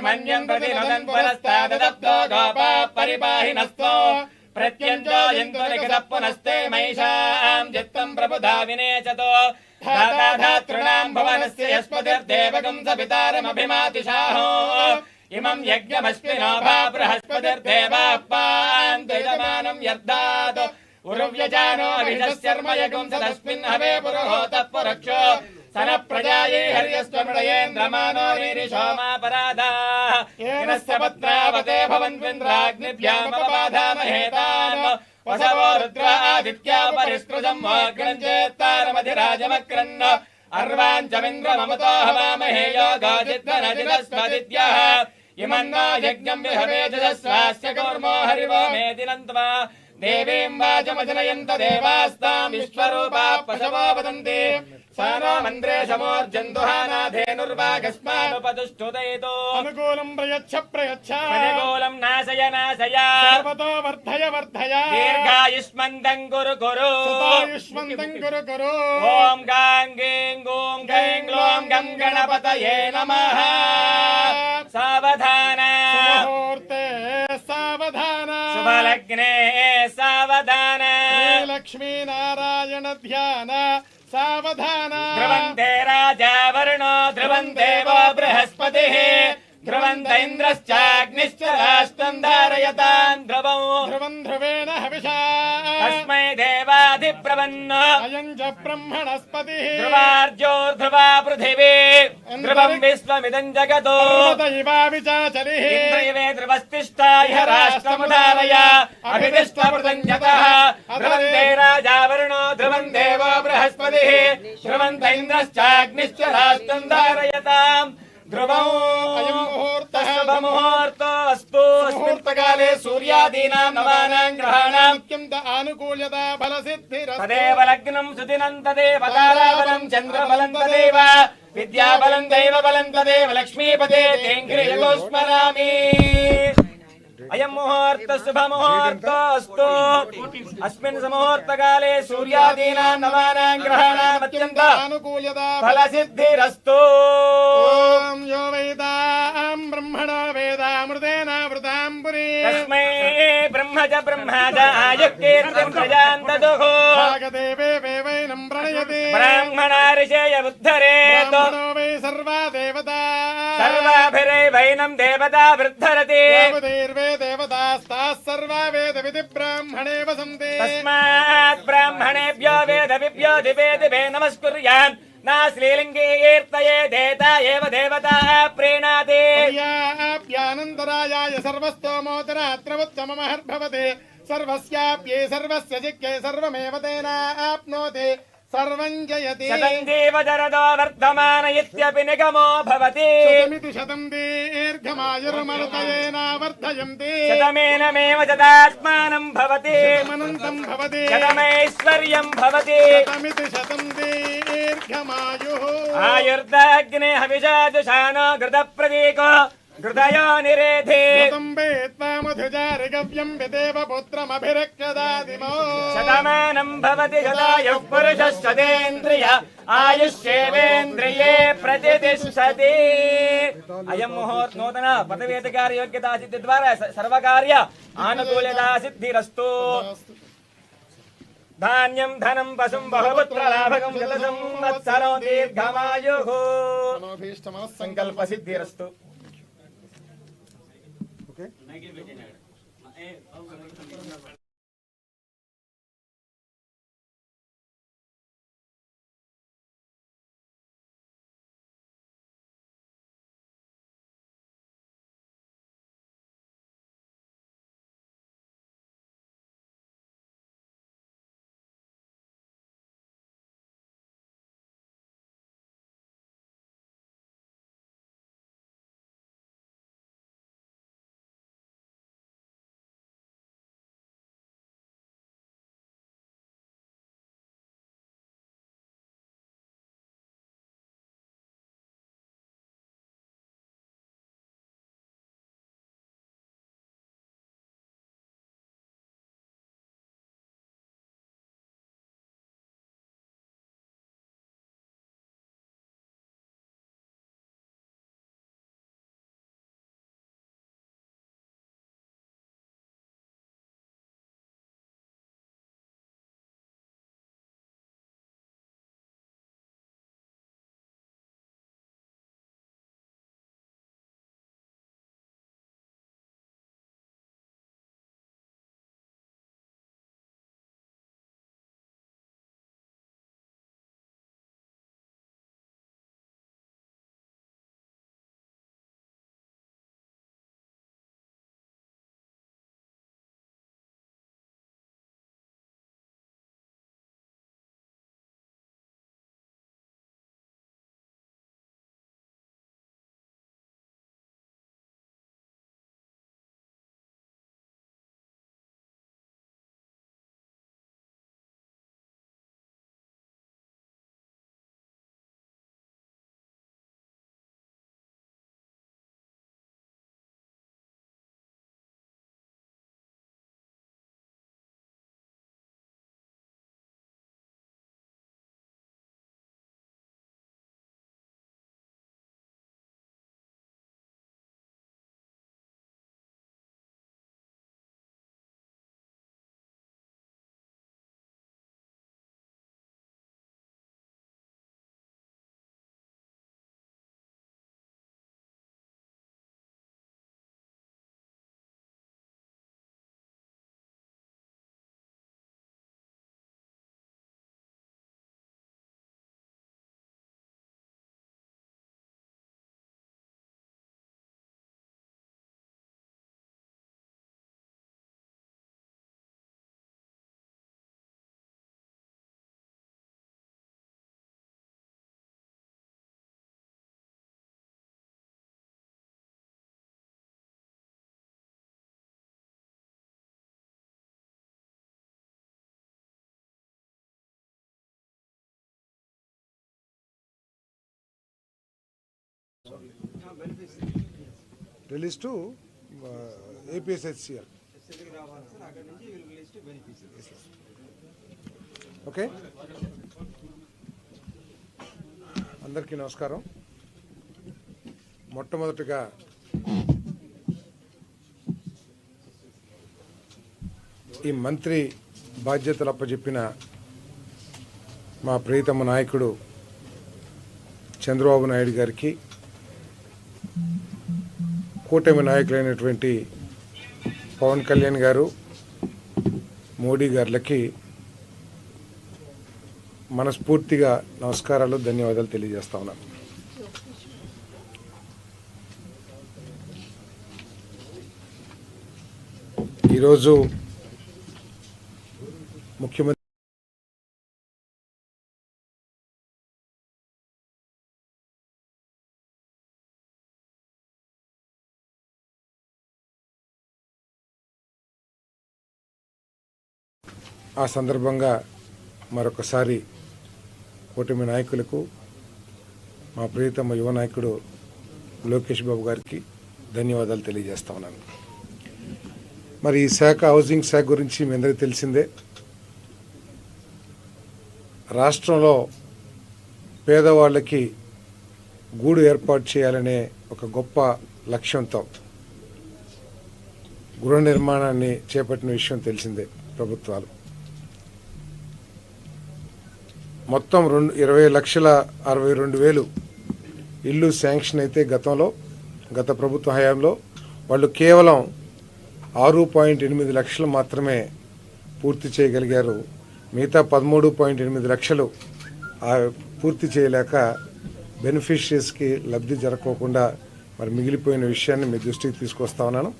సుబ్రహ్మణ్యం ప్రతి నదన్ పురస్తాదప్తో గోపా పరిపాహినస్తో ప్రత్యంజోయంతో నిఖిత పునస్తే మహిషాం చిత్తం ప్రభుధా వినేచతో ధాతృణాం భవనస్య యస్పతిర్దేవకం స పితారమభిమాతిశాహో ఇమం యజ్ఞమస్మి నోభా బృహస్పతిర్దేవాపాన్మానం యర్ధాతు ఉరువ్యజానో అభిషశర్మయకం స తస్మిన్ హవే పురుహోత సన ప్రజ తాయి హర్యస్వమృడయేంద్రమానోరీరిశోమాపరాధా పత్నావతే భవన్వింద్రాగ్నిభ్యామపబాధామహేతాన్ వసవో రుద్రాదిత్యా పరిస్పృశం వాగ్రంచేత్తారమధిరాజమక్రన్న అర్వాంచమింద్రమమతో హవామహే యోగాజిద్వనజిదస్వదిత్యః ఇమన్నా యజ్ఞం విహవేజస్వాస్య కౌర్మో హరివో మేదినంత్వా దేవీం వాచమజనయంత దేవాస్తాం. విశ్వరూపా పశవో వదంతి. सानो मन्त्रे समोर्जन्तुहानाधेनुर्वागस्मानुपतिष्ठुदयितो अनुकूलम् प्रयच्छ प्रयच्छ। अनुकूलम् नाशय नाशय। सर्वतो वर्धय। वर्धय दीर्घायुष्मन्तम् कुरु कुरु। सुतायुष्मन्तम् कुरु कुरु। ॐ गां गीं गूं गैं ग्लों गं गणपतये नमः। सावधान। मुहूर्ते सावधान। शुभलग्ने सावधान। लक्ष्मीनारायण ध्यान। सवधान। ध्रुवन्ते राजा वरुणो ध्रुवन्ते वो बृहस्पतिः। ध्रुवन्त इन्द्रश्चाग्निश्च राष्ट्रम् धारयतान् ध्रुवौ। ध्रुवेण हविषा। तस्मै देवाधिप्रवन्न। अयम् च ब्रह्मणस्पतिः। ध्रुवार्जो ध्रुवा पृथिवी। ध्रुवम् विश्वमिदम् जगतो దైవావిచాచరి इन्द्रियवे ध्रुवस्तिष्ठा इह राष्ट्रमुदारय अभिदिष्टमृतञ्जतः ध्रुवन्ते राजा वरुणो ध्रुवम् देवो बृहस्पतिः ध्रुवन्त इन्द्रश्चाग्निश्च राष्ट्रम् धारयताम् ध्रुवौ అయం ముహూర్తః शुभमुहूर्तोऽस्तु स्फूर्तकाले सूर्यादीनाम् नवानाम् ग्रहाणाम् అత్యంత ఆనుకూల్యత ఫల సిద్ధిర तदेव लग्नम् सुदिनम् तदेव విద్యాబలం దైవ బలం తదేవ లక్ష్మీపదే తేంగ్రిలో స్మరామి అయం ముహూర్త శుభ ముహూర్తస్తు. అస్మిన్ సమూహూర్తకాలే సూర్యాదీనాం నవానాం గ్రహాణాం అత్యంత అనుకూల్యత ఫల సిద్ధిరస్తు ఓం యో వేదాం బ్రహ్మణో వేదామృతేన వృతాం తస్మై च ब्रह्मादायुक्कीर्तिम् प्रजाम् ददुः देवेनम् प्रणयते ब्राह्मणा ऋषय उद्धरेतो वै सर्वा देवता सर्वाभिरैवैनम् देवता वृद्धरति देर्वे देवतास्ताः सर्वा वेदविधि ब्राह्मणेव सन्ति तस्मात् ब्राह्मणेभ्यो वेदविभ्यो दिवे दिवे नमस्कुर्यान् नास्लीलिङ्गे कीर्तये देता एव देवता प्रीणाति ज्ञानन्तरायाय सर्वस्तोमोदरात्रमुत्तममहर्भवते सर्वस्याप्ये सर्वस्य जिक्ये सर्वमेव तेनाप्नोति सर्वम् जयति। शतम् देवदरदो वर्धमान इत्यपि निगमो भवति। शतमिति शतम् दीर्घमायुर्मरुतयेनावर्धयन्ति शतमेनमेव जदात्मानं भवति। शतमनन्तम् भवति। शतमैश्वर्यम् भवति। शतमिति शतम् दीर्घमायुः। आयुर्दाग्ने हविषाजुषानो घृतप्रतीको घृतयो निरेधे శతం వేత్వామధుజారిగవ్యం విదేవ పుత్రమభిరక్షదాదిమో शतमानम् भवति शतायुः पुरुषः शतेन्द्रिय आयुष्येवेन्द्रिये प्रतिष्ठति अयम् मुहूर्त नूतन पदवेदकार योग्यता सिद्धि द्वारा स- सर्वकार्य आनुकूल्यता सिद्धिरस्तु धान्यम् धनम् पशुम् बहुपुत्रलाभकम् शतसंवत्सरो I give it an release to APSHCL okay? అందరికీ నమస్కారం. మొట్టమొదటిగా ఈ మంత్రి బాధ్యతలు అప్పచెప్పిన మా ప్రియతమ నాయకుడు చంద్రబాబు నాయుడు గారికి కూటమి నాయకులైనటువంటి పవన్ కళ్యాణ్ గారు మోడీ గారులకి మనస్ఫూర్తిగా నమస్కారాలు ధన్యవాదాలు తెలియజేస్తా ఉన్నాను ఈరోజు ముఖ్యమంత్రి ఆ సందర్భంగా మరొకసారి కూటమి నాయకులకు మా ప్రియతమ యువ నాయకుడు లోకేష్ బాబు గారికి ధన్యవాదాలు తెలియజేస్తా ఉన్నాను. మరి ఈ శాఖ హౌసింగ్ శాఖ గురించి మీ అందరికీ తెలిసిందే. రాష్ట్రంలో పేదవాళ్ళకి గూడు ఏర్పాటు చేయాలనే ఒక గొప్ప లక్ష్యంతో గృహ నిర్మాణాన్ని చేపట్టిన విషయం తెలిసిందే ప్రభుత్వాలు. మొత్తం రెండు ఇరవై లక్షల అరవై రెండు వేలు ఇల్లు శాంక్షన్ అయితే గతంలో గత ప్రభుత్వ హయాంలో. వాళ్ళు కేవలం ఆరు పాయింట్ ఎనిమిది లక్షలు మాత్రమే పూర్తి చేయగలిగారు. మిగతా పదమూడు పాయింట్ ఎనిమిది లక్షలు పూర్తి చేయలేక బెనిఫిషరీస్కి లబ్ధి జరగకోకుండా మరి మిగిలిపోయిన విషయాన్ని మీ దృష్టికి తీసుకొస్తా ఉన్నాను.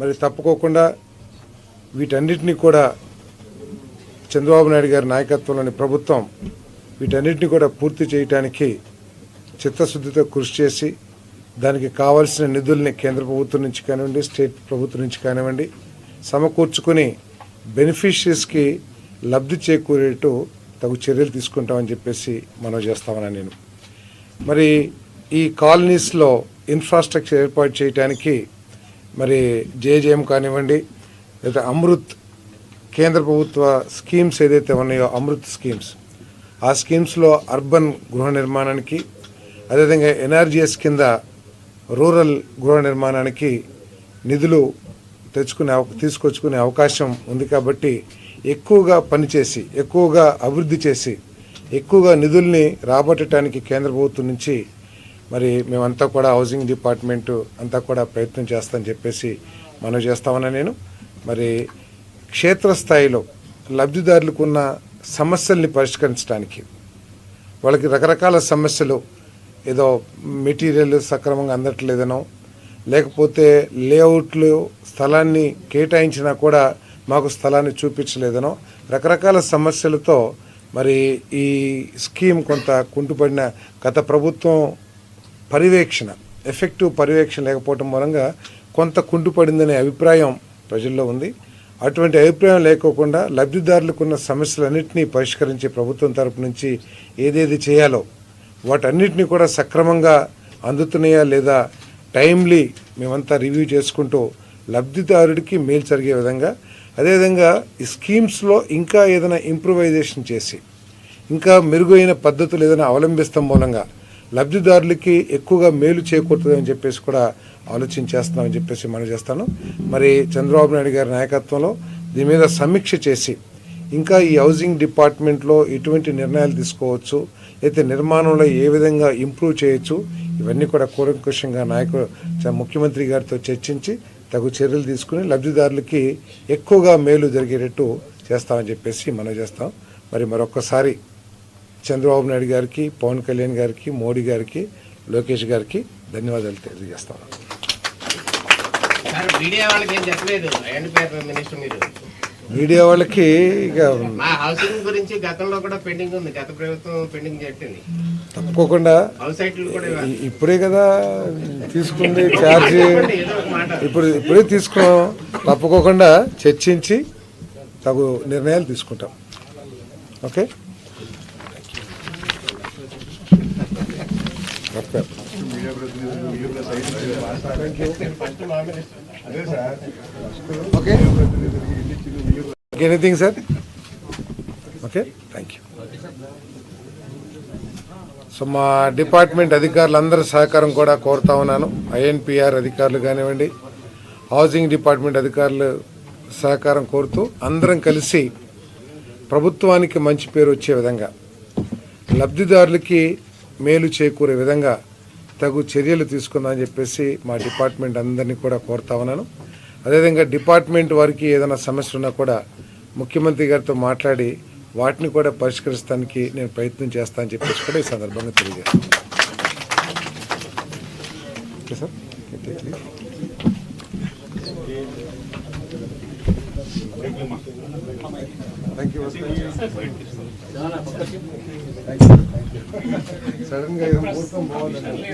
మరి తప్పుకోకుండా వీటన్నిటిని కూడా చంద్రబాబు నాయుడు గారి నాయకత్వంలోని ప్రభుత్వం వీటన్నిటిని కూడా పూర్తి చేయటానికి చిత్తశుద్ధితో కృషి చేసి దానికి కావాల్సిన నిధుల్ని కేంద్ర ప్రభుత్వం నుంచి కానివ్వండి స్టేట్ ప్రభుత్వం నుంచి కానివ్వండి సమకూర్చుకుని బెనిఫిషరీస్కి లబ్ధి చేకూరేటు తగు చర్యలు తీసుకుంటామని చెప్పేసి మనం చేస్తామని నేను. మరి ఈ కాలనీస్లో ఇన్ఫ్రాస్ట్రక్చర్ ఏర్పాటు చేయడానికి మరి జేజేఎం కానివ్వండి లేదా అమృత్ కేంద్ర ప్రభుత్వ స్కీమ్స్ ఏదైతే ఉన్నాయో అమృత్ స్కీమ్స్ ఆ స్కీమ్స్లో అర్బన్ గృహ నిర్మాణానికి అదేవిధంగా ఎన్ఆర్జిఎస్ కింద రూరల్ గృహ నిర్మాణానికి నిధులు తెచ్చుకునే అవ- తీసుకొచ్చుకునే అవకాశం ఉంది కాబట్టి ఎక్కువగా పనిచేసి ఎక్కువగా అభివృద్ధి చేసి ఎక్కువగా నిధుల్ని రాబట్టడానికి కేంద్ర ప్రభుత్వం నుంచి మరి మేమంతా కూడా హౌసింగ్ డిపార్ట్మెంటు అంతా కూడా ప్రయత్నం చేస్తామని చెప్పేసి మనం చేస్తామన్నా నేను. మరి క్షేత్రస్థాయిలో లబ్ధిదారులకు ఉన్న సమస్యల్ని పరిష్కరించడానికి వాళ్ళకి రకరకాల సమస్యలు ఏదో మెటీరియల్ సక్రమంగా అందట్లేదనో లేకపోతే లేఅవుట్లు స్థలాన్ని కేటాయించినా కూడా మాకు స్థలాన్ని చూపించలేదనో రకరకాల సమస్యలతో మరి ఈ స్కీమ్ కొంత కుంటుపడిన గత ప్రభుత్వం పర్యవేక్షణ ఎఫెక్టివ్ పర్యవేక్షణ లేకపోవడం మూలంగా కొంత కుంటుపడిందనే అభిప్రాయం ప్రజల్లో ఉంది. అటువంటి అభిప్రాయం లేకోకుండా లబ్ధిదారులకు ఉన్న సమస్యలన్నింటినీ పరిష్కరించి ప్రభుత్వం తరపు నుంచి ఏదేది చేయాలో వాటన్నిటిని కూడా సక్రమంగా అందుతున్నాయా లేదా టైమ్లీ మేమంతా రివ్యూ చేసుకుంటూ లబ్ధిదారుడికి మేలు జరిగే విధంగా అదేవిధంగా ఈ స్కీమ్స్లో ఇంకా ఏదైనా ఇంప్రూవైజేషన్ చేసి ఇంకా మెరుగైన పద్ధతులు ఏదైనా అవలంబిస్తాం మూలంగా లబ్ధిదారులకి ఎక్కువగా మేలు చేకూరుతుందని చెప్పేసి కూడా ఆలోచన చేస్తున్నామని చెప్పేసి మనం చేస్తాను. మరి చంద్రబాబు నాయుడు గారి నాయకత్వంలో దీని మీద సమీక్ష చేసి ఇంకా ఈ హౌసింగ్ డిపార్ట్మెంట్లో ఎటువంటి నిర్ణయాలు తీసుకోవచ్చు అయితే నిర్మాణంలో ఏ విధంగా ఇంప్రూవ్ చేయొచ్చు ఇవన్నీ కూడా కూలంకుషంగా నాయకుడు ముఖ్యమంత్రి గారితో చర్చించి తగు చర్యలు తీసుకుని లబ్ధిదారులకి ఎక్కువగా మేలు జరిగేటట్టు చేస్తామని చెప్పేసి మనం చేస్తాం. మరి మరొక్కసారి చంద్రబాబు నాయుడు గారికి పవన్ కళ్యాణ్ గారికి మోడీ గారికి లోకేష్ గారికి ధన్యవాదాలు తెలియజేస్తాం సార్ మీడియా వాళ్ళకి ఇక హౌసింగ్ గురించి గతంలో కూడా పెండింగ్ ఉంది. గత ప్రభుత్వం పెండింగ్ పెట్టింది తప్పుకోకుండా హౌస్ సైట్లు కూడా ఇవ్వాలి. ఇ- ఇప్పుడే కదా తీసుకుంది ఛార్జ్. ఇప్పుడు ఇప్పుడే తీసుకున్నాం. తప్పుకోకుండా చర్చించి తగు నిర్ణయాలు తీసుకుంటాం. Okay? Okay okay anything sir okay thank you so మా డిపార్ట్మెంట్ అధికారులందరి సహకారం కూడా కోరుతా ఉన్నాను. ఐఎన్పిఆర్ అధికారులు కానివ్వండి హౌసింగ్ డిపార్ట్మెంట్ అధికారులు సహకారం కోరుతూ అందరం కలిసి ప్రభుత్వానికి మంచి పేరు వచ్చే విధంగా. లబ్ధిదారులకి మేలు చేకూరే విధంగా తగు చర్యలు తీసుకుందామని చెప్పేసి మా డిపార్ట్మెంట్ అందరినీ కూడా కోరుతా ఉన్నాను. అదేవిధంగా డిపార్ట్మెంట్ వారికి ఏదైనా సమస్యలు ఉన్నా కూడా ముఖ్యమంత్రి గారితో మాట్లాడి వాటిని కూడా పరిష్కరిస్తానికి నేను ప్రయత్నం చేస్తానని చెప్పేసి కూడా ఈ సందర్భంగా తెలియజేస్తాను. Okay sir? థ్యాంక్ యూ సడన్గా ఏదో ముహూర్తం బాగుందండి